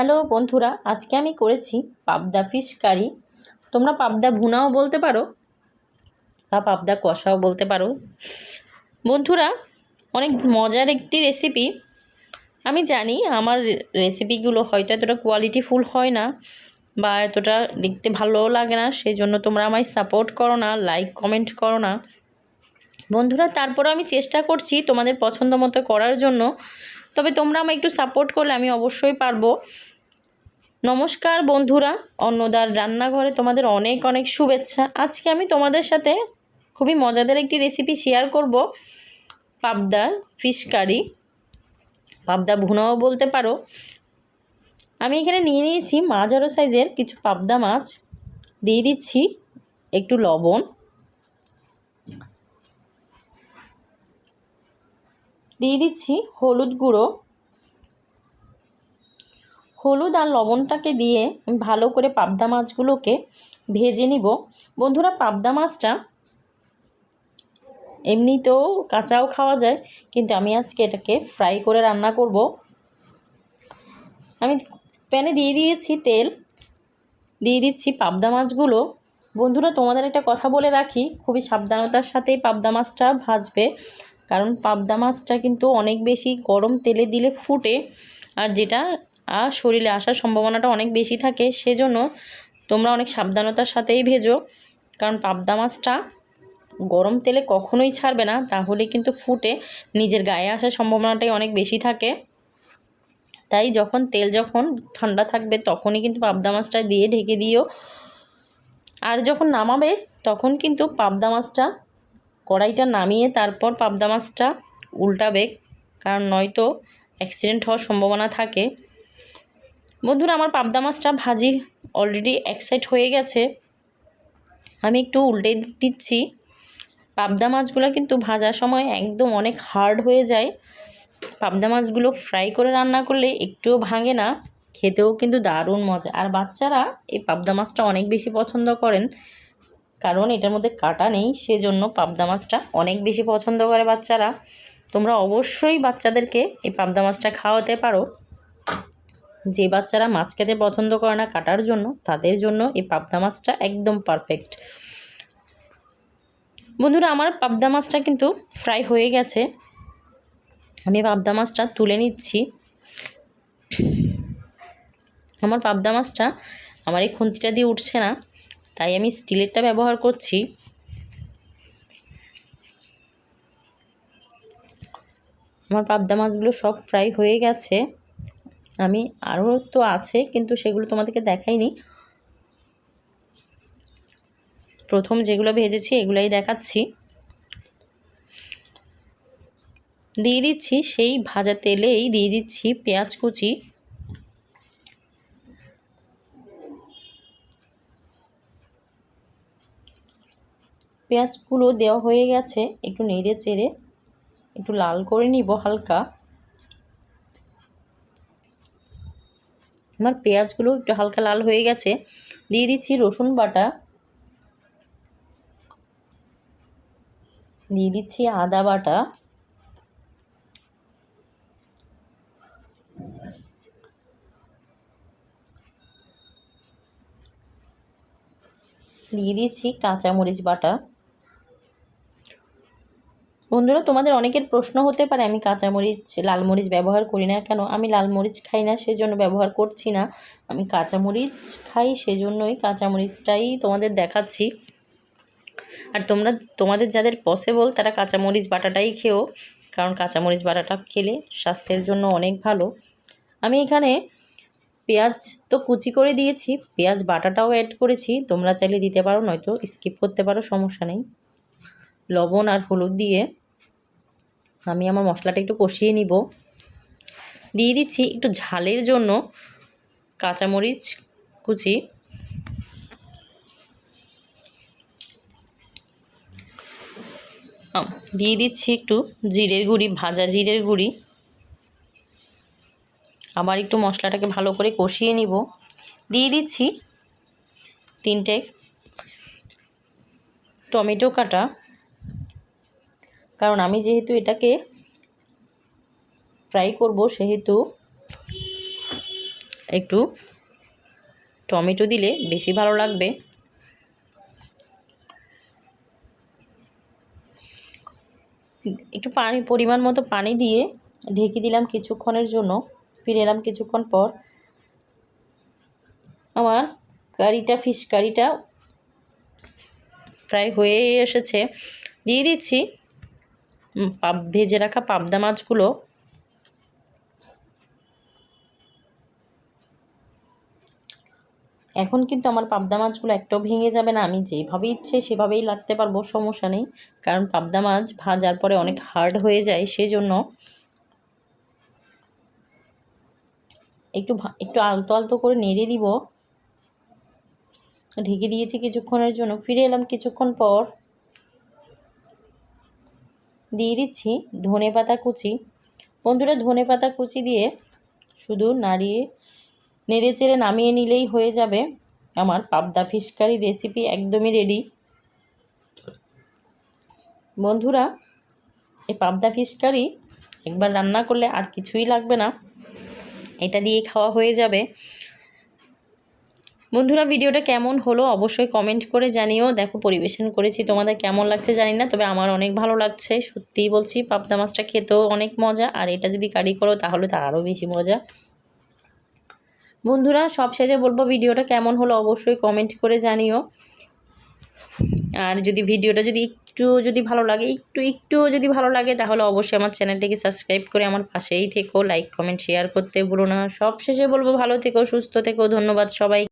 Hello বন্ধুরা, আজকে আমি করেছি পাবদা ফিশ কারি। তোমরা পাবদা ভুনাও বলতে পারো বা পাবদা কষাও বলতে পারো। বন্ধুরা, অনেক মজার একটি রেসিপি আমি জানি আমার রেসিপিগুলো হয়তো এতটা কোয়ালিটিফুল হয় না বা এতটা দেখতে ভালোও লাগে না সেই জন্য তোমরা আমায় সাপোর্ট করো না লাইক কমেন্ট করো না। বন্ধুরা তারপরে আমি চেষ্টা করছি তোমাদের পছন্দ মতো করার জন্য। তবে তোমরা আমায় একটু সাপোর্ট করলে, আমি অবশ্যই পারব। নমস্কার বন্ধুরা, অন্নদার রান্নাঘরে তোমাদের অনেক অনেক শুভেচ্ছা। আজকে আমি তোমাদের সাথে খুবই মজাদার একটি রেসিপি শেয়ার করব। পাবদার ফিশ কারি পাবদা ভুনাও বলতে পারো। আমি এখানে নিয়ে নিয়েছি মাঝারো সাইজের কিছু পাবদা মাছ। দিয়ে দিচ্ছি একটু লবণ। দিয়ে দিচ্ছি হলুদ গুঁড়ো। হলুদ আর লবণটাকে দিয়ে ভালো করে পাবদা মাছগুলোকে ভেজে নিব। বন্ধুরা, পাবদা মাছটা এমনিতেও কাঁচাও খাওয়া যায়, কিন্তু আমি আজকে এটাকে ফ্রাই করে রান্না করব। আমি প্যানে দিয়ে দিয়েছি তেল, দিয়ে দিচ্ছি পাবদা মাছগুলো। বন্ধুরা, তোমাদের একটা কথা বলে রাখি, খুবই সাবধানতার সাথেই পাবদা মাছটা ভাজবে। কারণ পাবদা মাছটা কিন্তু অনেক বেশি গরম তেলে দিলে ফুটে আর যেটা আর শরীরে আসার সম্ভাবনাটা অনেক বেশি থাকে, সেজন্য তোমরা অনেক সাবধানতার সাথেই ভেজো। কারণ পাবদা মাছটা গরম তেলে কখনোই ছাড়বে না, তাহলে কিন্তু ফুটে, নিজের গায়ে আসার সম্ভাবনাটাই অনেক বেশি থাকে। তাই যখন তেল যখন ঠান্ডা থাকবে, তখনই কিন্তু পাবদা মাছটা দিয়ে ঢেকে দিও। আর যখন নামাবে, তখন কিন্তু পাবদা মাছটা কড়াইটা নামিয়ে তারপর পাবদা মাছটা উল্টাবে, কারণ নয়তো অ্যাক্সিডেন্ট হওয়ার সম্ভাবনা থাকে। বন্ধুরা, আমার পাবদা মাছটা ভাজি অলরেডি এক সাইড হয়ে গেছে। আমি একটু উল্টে দিচ্ছি। পাবদা মাছগুলো কিন্তু ভাজার সময় একদম অনেক হার্ড হয়ে যায়। পাবদা মাছগুলো ফ্রাই করে রান্না করলে একটুও ভাঙে না, খেতেও কিন্তু দারুণ মজা। আর বাচ্চারা এই পাবদা মাছটা অনেক বেশি পছন্দ করেন। কারণ এটার মধ্যে কাটা নেই, সেজন্য পাবদা মাছটা অনেক বেশি পছন্দ করে বাচ্চারা। তোমরা অবশ্যই বাচ্চাদেরকে এই পাবদা মাছটা খাওয়াতে পারো। যে বাচ্চারা মাছ খেতে পছন্দ করে না কাটার জন্য, তাদের জন্য এই পাবদা মাছটা একদম পারফেক্ট বন্ধুরা, আমার পাবদা মাছটা কিন্তু ফ্রাই হয়ে গেছে। আমি পাবদা মাছটা তুলে নিচ্ছি। আমার পাবদা মাছটা আমার এই খুন্তিটা দিয়ে উঠছে না। তাই আমি স্টিলেরটা ব্যবহার করছি। আমার পাবদা মাছগুলো সব ফ্রাই হয়ে গেছে। আমি আরও তো আছে, কিন্তু সেগুলো তোমাদেরকে দেখাইনি। প্রথম যেগুলো ভেজেছি, এগুলাই দেখাচ্ছি। দিয়ে দিচ্ছি সেই ভাজা তেলেই দিয়ে দিচ্ছি পেঁয়াজ কুচি। পেঁয়াজগুলো দেওয়া হয়ে গেছে, একটু নেড়ে চেড়ে, একটু লাল করে নিব হালকা। আমার পেঁয়াজগুলো একটু হালকা লাল হয়ে গেছে, দিয়ে দিচ্ছি রসুন বাটা। দিয়ে দিচ্ছি আদা বাটা। দিয়ে দিচ্ছি কাঁচামরিচ বাটা। বন্ধুরা, তোমাদের অনেকের প্রশ্ন হতে পারে, আমি কাঁচামরিচ লাল মরিচ ব্যবহার করি না কেন? আমি লাল মরিচ খাই না, সেজন্য ব্যবহার করছি না। আমি কাঁচামরিচ খাই, সেজন্যই কাঁচামরিচটাই তোমাদের দেখাচ্ছি। আর তোমরা, তোমাদের যাদের পসিবল তারা কাঁচামরিচ বাটাটাই খেও, কারণ কাঁচামরিচ বাটাটা খেলে স্বাস্থ্যের জন্য অনেক ভালো। আমি এখানে পেঁয়াজ তো কুচি করে দিয়েছি, পেঁয়াজ বাটাটাও অ্যাড করেছি, তোমরা চাইলে দিতে পারো, নয়তো স্কিপ করতে পারো, সমস্যা নেই। লবণ আর হলুদ দিয়ে আমি আমার মশলাটা একটু কষিয়ে নিব। দিয়ে দিচ্ছি একটু ঝালের জন্য কাঁচামরিচ কুচি। দিয়ে দিচ্ছি একটু জিরের গুঁড়ি, ভাজা জিরের গুঁড়ি। আবার একটু মশলাটাকে ভালো করে কষিয়ে নিব। দিয়ে দিচ্ছি তিনটে টমেটো কাটা। কারণ আমি যেহেতু এটাকে ফ্রাই করব, সেহেতু একটু টমেটো দিলে বেশি ভালো লাগবে। একটু পানি, পরিমাণ মতো পানি দিয়ে ঢেকে দিলাম কিছুক্ষণের জন্য। ফিরে এলাম কিছুক্ষণ পর। আমার কারিটা, ফিশ কারিটা প্রায় হয়ে এসেছে। দিয়ে দিচ্ছি। পাপ ভেজে রাখা পাবদা মাছগুলো এখন কিন্তু আমার পাবদা মাছগুলো একটাও ভেঙে যাবে না। আমি যেভাবে ইচ্ছে সেভাবেই লাগতে পারব, সমস্যা নেই। কারণ পাবদা মাছ ভাজার পরে অনেক হার্ড হয়ে যায় সেই জন্য একটু একটু আলতো আলতো করে নেড়ে দিব। ঢেকে দিয়েছি কিছুক্ষণের জন্য। ফিরে এলাম কিছুক্ষণ পর। দিয়ে দিচ্ছি ধনে পাতা কুচি। বন্ধুরা, ধনে পাতা কুচি দিয়ে শুধু নাড়িয়ে নেড়ে চেড়ে নামিয়ে নিলেই হয়ে যাবে। আমার পাবদা ফিশ কারি রেসিপি একদমই রেডি বন্ধুরা, এই পাবদা ফিশ কারি একবার রান্না করলে আর কিছুই লাগবে না। এটা দিয়ে খাওয়া হয়ে যাবে। বন্ধুরা, ভিডিওটা কেমন হলো অবশ্যই কমেন্ট করে জানিও। দেখো, পরিবেশন করেছি। তোমাদের কেমন লাগছে জানি না, তবে আমার অনেক ভালো লাগছে। সত্যিই বলছি, পাবদা মাছটা খেতেও অনেক মজা। আর এটা যদি কারি করো, তাহলে তো আরও বেশি মজা। বন্ধুরা সব শেষে বলব, ভিডিওটা কেমন হলো অবশ্যই কমেন্ট করে জানিও। আর যদি ভিডিওটা যদি একটু যদি ভালো লাগে, একটু একটুও যদি ভালো লাগে, তাহলে অবশ্যই আমার চ্যানেলটিকে সাবস্ক্রাইব করে আমার পাশেই থেকো। লাইক কমেন্ট শেয়ার করতে ভুলো না। সব শেষে বলব, ভালো থেকো, সুস্থ থেকো। ধন্যবাদ সবাই